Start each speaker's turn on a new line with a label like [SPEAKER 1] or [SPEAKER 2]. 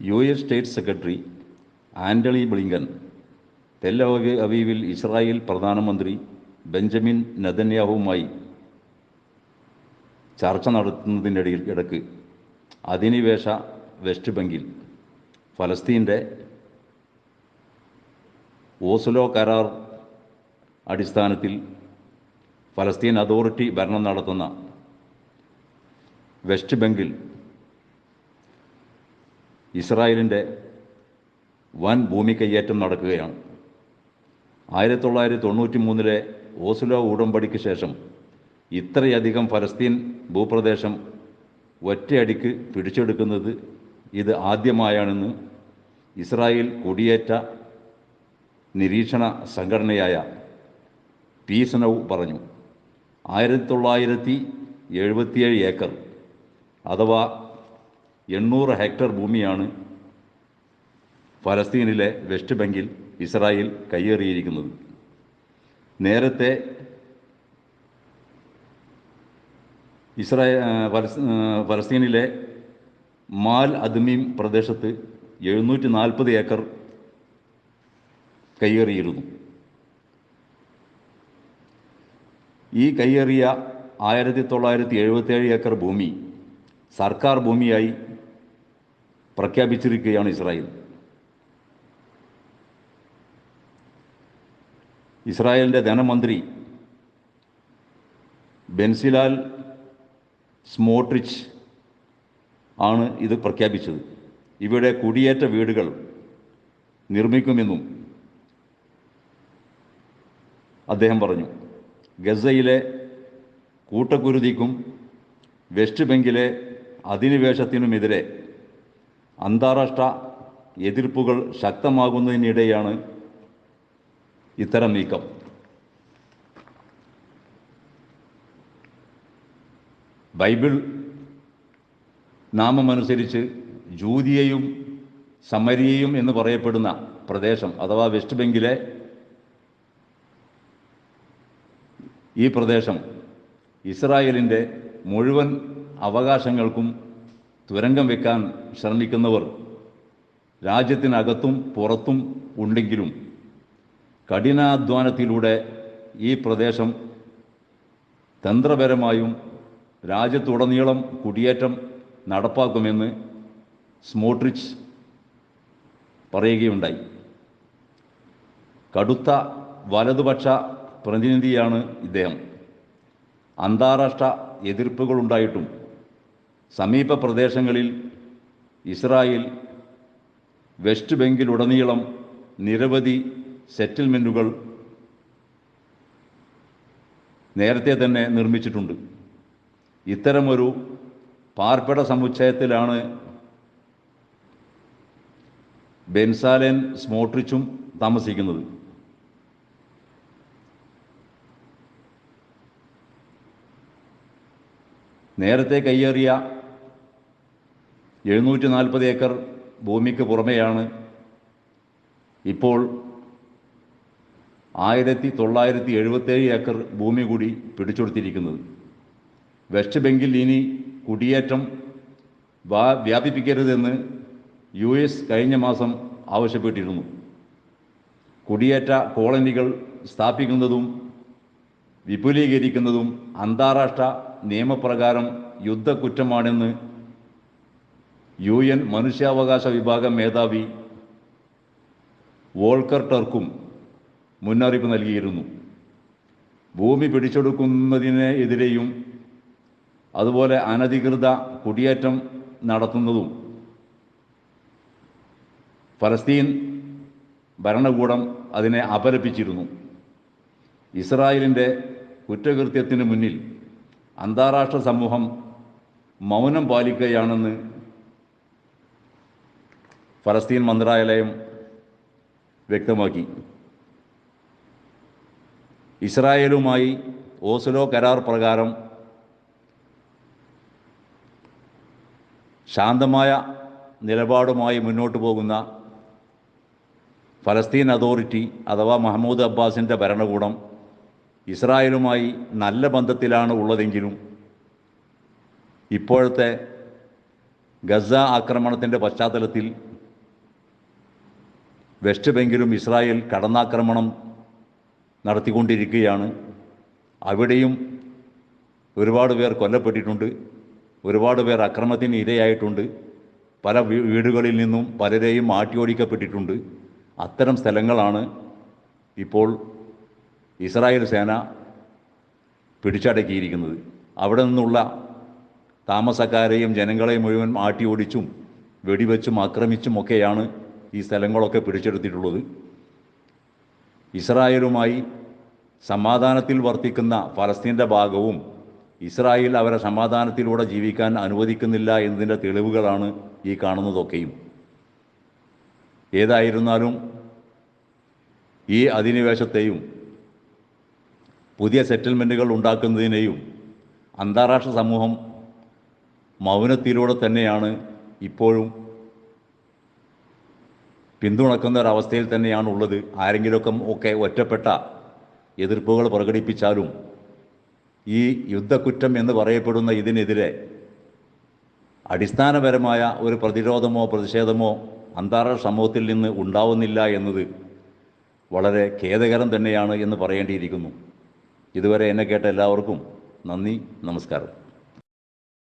[SPEAKER 1] U S state secretary Antony Blinken അവി അവീവിൽ Israel പ്രധാനമന്ത്രി ബെഞ്ചമിൻ നെതന്യാഹുവുമായി ചർച്ച നടത്തുന്നതിനിടയിൽ ഇടയ്ക്ക് അധിനിവേശ വെസ്റ്റ് ബംഗിൽ ഫലസ്തീന്റെ ഓസ്ലോ കരാർ അടിസ്ഥാനത്തിൽ ഫലസ്തീൻ അതോറിറ്റി ഭരണം നടത്തുന്ന വെസ്റ്റ് ബംഗിൽ ഇസ്രായേലിന്റെ വൻ ഭൂമി കയ്യേറ്റം നടക്കുകയാണ്. ആയിരത്തി തൊള്ളായിരത്തി തൊണ്ണൂറ്റി മൂന്നിലെ ഓസ്ലോ ഉടമ്പടിക്ക് ശേഷം ഇത്രയധികം ഫലസ്തീൻ ഭൂപ്രദേശം ഒറ്റയടിക്ക് പിടിച്ചെടുക്കുന്നത് ഇത് ആദ്യമായാണെന്ന് ഇസ്രായേൽ കുടിയേറ്റ നിരീക്ഷണ സംഘടനയായ പീസ് പറഞ്ഞു. ആയിരത്തി തൊള്ളായിരത്തി എഴുപത്തിയേഴ് ഏക്കർ അഥവാ എണ്ണൂറ് ഹെക്ടർ ഭൂമിയാണ് ഫലസ്തീനിലെ വെസ്റ്റ് ബംഗിൽ ഇസ്രായേൽ കയ്യേറിയിരിക്കുന്നത്. നേരത്തെ ഇസ്രായേൽ ഫലസ്തീനിലെ മാൽ അദ്മീം പ്രദേശത്ത് എഴുന്നൂറ്റി നാൽപ്പത് ഏക്കർ കയ്യേറിയിരുന്നു. ഈ കയ്യേറിയ ആയിരത്തി തൊള്ളായിരത്തി എഴുപത്തേഴ് ഏക്കർ ഭൂമി സർക്കാർ ഭൂമിയായി പ്രഖ്യാപിച്ചിരിക്കുകയാണ് ഇസ്രായേൽ. ഇസ്രായേലിന്റെ ധനമന്ത്രി ബെൻസിലാൽ സ്മോട്രിച്ച് ആണ് ഇത് പ്രഖ്യാപിച്ചത്. ഇവിടെ കുടിയേറ്റ വീടുകൾ നിർമ്മിക്കുമെന്നും അദ്ദേഹം പറഞ്ഞു. ഗസയിലെ കൂട്ടക്കുരുതിക്കും വെസ്റ്റ് ബംഗിലെ അധിനിവേശത്തിനുമെതിരെ അന്താരാഷ്ട്ര എതിർപ്പുകൾ ശക്തമാകുന്നതിനിടെയാണ് ഇത്തരം നീക്കം. ബൈബിൾ നാമമനുസരിച്ച് ജൂതിയയും സമരിയയും എന്ന് പറയപ്പെടുന്ന പ്രദേശം അഥവാ വെസ്റ്റ് ബംഗിലെ ഈ പ്രദേശം ഇസ്രായേലിന്റെ മുഴുവൻ അവകാശങ്ങൾക്കും തുരങ്കം വെക്കാൻ ശ്രമിക്കുന്നവർ രാജ്യത്തിനകത്തും പുറത്തും ഉണ്ടെങ്കിലും കഠിനാധ്വാനത്തിലൂടെ ഈ പ്രദേശം തന്ത്രപരമായും രാജ്യത്തുടനീളം കുടിയേറ്റം നടപ്പാക്കുമെന്ന് സ്മോട്രിച്ച് പറയുകയുണ്ടായി. കടുത്ത വലതുപക്ഷ പ്രതിനിധിയാണ് ഇദ്ദേഹം. അന്താരാഷ്ട്ര എതിർപ്പുകളുണ്ടായിട്ടും സമീപ പ്രദേശങ്ങളിൽ ഇസ്രായേൽ വെസ്റ്റ് ബംഗിലുടനീളം നിരവധി സെറ്റിൽമെന്റുകൾ നേരത്തെ തന്നെ നിർമ്മിച്ചിട്ടുണ്ട്. ഇത്തരമൊരു പാർപ്പിട സമുച്ചയത്തിലാണ് ബെൻസാലൻ സ്മോട്രിച്ചും താമസിക്കുന്നത്. നേരത്തെ കയ്യേറിയ എഴുന്നൂറ്റി നാൽപ്പത് ഏക്കർ ഭൂമിക്ക് പുറമെയാണ് ഇപ്പോൾ ആയിരത്തി തൊള്ളായിരത്തി എഴുപത്തേഴ് ഏക്കർ ഭൂമി കൂടി പിടിച്ചെടുത്തിരിക്കുന്നത് വെസ്റ്റ് ബംഗിൽ ഇനി കുടിയേറ്റം വ്യാപിപ്പിക്കരുതെന്ന് യു എസ് കഴിഞ്ഞ മാസം ആവശ്യപ്പെട്ടിരുന്നു. കുടിയേറ്റ കോളനികൾ സ്ഥാപിക്കുന്നതും വിപുലീകരിക്കുന്നതും അന്താരാഷ്ട്ര നിയമപ്രകാരം യുദ്ധക്കുറ്റമാണെന്ന് യു എൻ മനുഷ്യാവകാശ വിഭാഗം മേധാവി വോൾക്കർ ടർക്കും മുന്നറിയിപ്പ് നൽകിയിരുന്നു. ഭൂമി പിടിച്ചെടുക്കുന്നതിനെതിരെയും അതുപോലെ അനധികൃത കുടിയേറ്റം നടത്തുന്നതും ഫലസ്തീൻ ഭരണകൂടം അതിനെ അപലപിച്ചിരുന്നു. ഇസ്രായേലിന്റെ കുറ്റകൃത്യത്തിന് മുന്നിൽ അന്താരാഷ്ട്ര സമൂഹം മൗനം പാലിക്കുകയാണെന്ന് ഫലസ്തീൻ മന്ത്രാലയം വ്യക്തമാക്കി. ഇസ്രായേലുമായി ഓസ്ലോ കരാർ പ്രകാരം ശാന്തമായ നിലപാടുമായി മുന്നോട്ട് പോകുന്ന ഫലസ്തീൻ അതോറിറ്റി അഥവാ മഹമ്മൂദ് അബ്ബാസിന്റെ ഭരണകൂടം ഇസ്രായേലുമായി നല്ല ബന്ധത്തിലാണ് ഉള്ളതെങ്കിലും ഇപ്പോഴത്തെ ഗസ ആക്രമണത്തിന്റെ പശ്ചാത്തലത്തിൽ വെസ്റ്റ് ബംഗിലും ഇസ്രായേൽ കടന്നാക്രമണം നടത്തിക്കൊണ്ടിരിക്കുകയാണ്. അവിടെയും ഒരുപാട് പേർ കൊല്ലപ്പെട്ടിട്ടുണ്ട്. ഒരുപാട് പേർ അക്രമത്തിന് ഇരയായിട്ടുണ്ട്. പല വീടുകളിൽ നിന്നും പലരെയും മാറ്റിയോടിക്കപ്പെട്ടിട്ടുണ്ട് അത്തരം സ്ഥലങ്ങളാണ് ഇപ്പോൾ ഇസ്രായേൽ സേന പിടിച്ചടക്കിയിരിക്കുന്നത്. അവിടെ നിന്നുള്ള താമസക്കാരെയും ജനങ്ങളെയും മുഴുവൻ മാറ്റിയോടിച്ചും വെടിവെച്ചും ആക്രമിച്ചും ഒക്കെയാണ് ഈ സ്ഥലങ്ങളൊക്കെ പിടിച്ചെടുത്തിട്ടുള്ളത്. ഇസ്രായേലുമായി സമാധാനത്തിൽ വർത്തിക്കുന്ന ഫലസ്തീന്റെ ഭാഗവും ഇസ്രായേൽ അവരെ സമാധാനത്തിലൂടെ ജീവിക്കാൻ അനുവദിക്കുന്നില്ല എന്നതിന്റെ തെളിവുകളാണ് ഈ കാണുന്നതൊക്കെയും. ഏതായിരുന്നാലും ഈ അധിനിവേശത്തെയും പുതിയ സെറ്റിൽമെന്റുകൾ ഉണ്ടാക്കുന്നതിനെയും അന്താരാഷ്ട്ര സമൂഹം മൗനത്തിലൂടെ തന്നെയാണ് ഇപ്പോഴും പിന്തുണക്കുന്ന ഒരവസ്ഥയിൽ തന്നെയാണ് ഉള്ളത് ആരെങ്കിലുമൊക്കെ ഒക്കെ ഒറ്റപ്പെട്ട എതിർപ്പുകൾ പ്രകടിപ്പിച്ചാലും ഈ യുദ്ധക്കുറ്റം എന്ന് പറയപ്പെടുന്ന ഇതിനെതിരെ അടിസ്ഥാനപരമായ ഒരു പ്രതിരോധമോ പ്രതിഷേധമോ അന്താരാഷ്ട്ര സമൂഹത്തിൽ നിന്ന് ഉണ്ടാവുന്നില്ല എന്നത് വളരെ ഖേദകരം തന്നെയാണ് എന്ന് പറയേണ്ടിയിരിക്കുന്നു. ഇതുവരെ എന്നെ കേട്ട എല്ലാവർക്കും നന്ദി നമസ്കാരം.